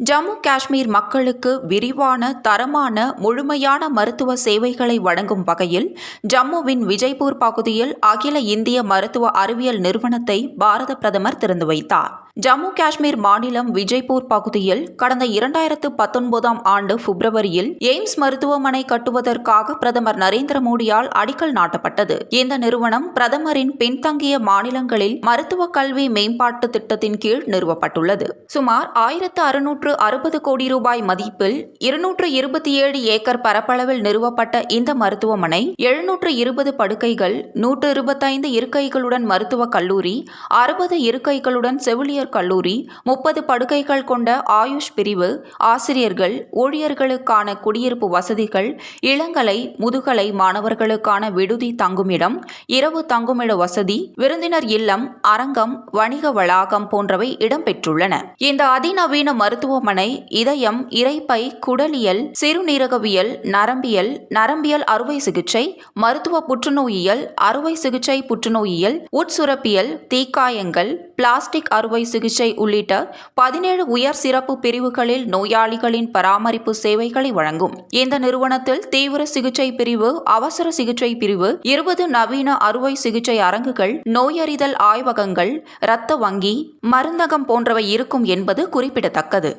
ஜம்மு காஷ்மீர் மக்களுக்கு விரிவான தரமான முழுமையான மருத்துவ சேவைகளை வழங்கும் வகையில் ஜம்முவின் விஜய்பூர் பகுதியில் அகில இந்திய மருத்துவ அறிவியல் நிறுவனத்தை பாரத பிரதமர் திறந்து வைத்தார். ஜம்மு காஷ்மீர் மாநிலம் விஜய்பூர் பகுதியில் கடந்த இரண்டாயிரத்து பத்தொன்பதாம் ஆண்டு பிப்ரவரியில் எய்ம்ஸ் மருத்துவமனை கட்டுவதற்காக பிரதமர் நரேந்திர மோடியால் அடிக்கல் நாட்டப்பட்டது. இந்த நிறுவனம் பிரதமரின் பின்தங்கிய மாநிலங்களில் மருத்துவ கல்வி மேம்பாட்டு திட்டத்தின் கீழ் நிறுவப்பட்டுள்ளது. சுமார் ஆயிரத்து அறுநூற்று அறுபது கோடி ரூபாய் மதிப்பில் இருநூற்று இருபத்தி ஏழு ஏக்கர் பரப்பளவில் நிறுவப்பட்ட இந்த மருத்துவமனை எழுநூற்று இருபது படுக்கைகள் நூற்று இருபத்தைந்து இருக்கைகளுடன் மருத்துவக் கல்லூரி அறுபது இருக்கைகளுடன் செவிலியர் கல்லூரி முப்பது படுக்கைகள் கொண்ட ஆயுஷ் பிரிவு ஆசிரியர்கள் ஊழியர்களுக்கான குடியிருப்பு வசதிகள் இளங்கலை முதுகலை மாணவர்களுக்கான விடுதி தங்குமிடம் இரவு தங்குமிட வசதி விருந்தினர் இல்லம் அரங்கம் வணிக வளாகம் போன்றவை இடம்பெற்றுள்ளன. இந்த அதிநவீன மருத்துவமனை இதயம் இறைப்பை குடலியல் சிறுநீரகவியல் நரம்பியல் நரம்பியல் அறுவை சிகிச்சை மருத்துவ புற்றுநோயியல் அறுவை சிகிச்சை புற்றுநோயியல் உட்சுரப்பியல் தீக்காயங்கள் பிளாஸ்டிக் அறுவை சிகிச்சை உள்ளிட்ட பதினேழு உயர் சிறப்பு பிரிவுகளில் நோயாளிகளின் பராமரிப்பு சேவைகளை வழங்கும். இந்த நிறுவனத்தில் தீவிர சிகிச்சை பிரிவு அவசர சிகிச்சை பிரிவு இருபது நவீன அறுவை சிகிச்சை அரங்குகள் நோயறிதல் ஆய்வகங்கள் இரத்த வங்கி மருந்தகம் போன்றவை இருக்கும் என்பது குறிப்பிடத்தக்கது.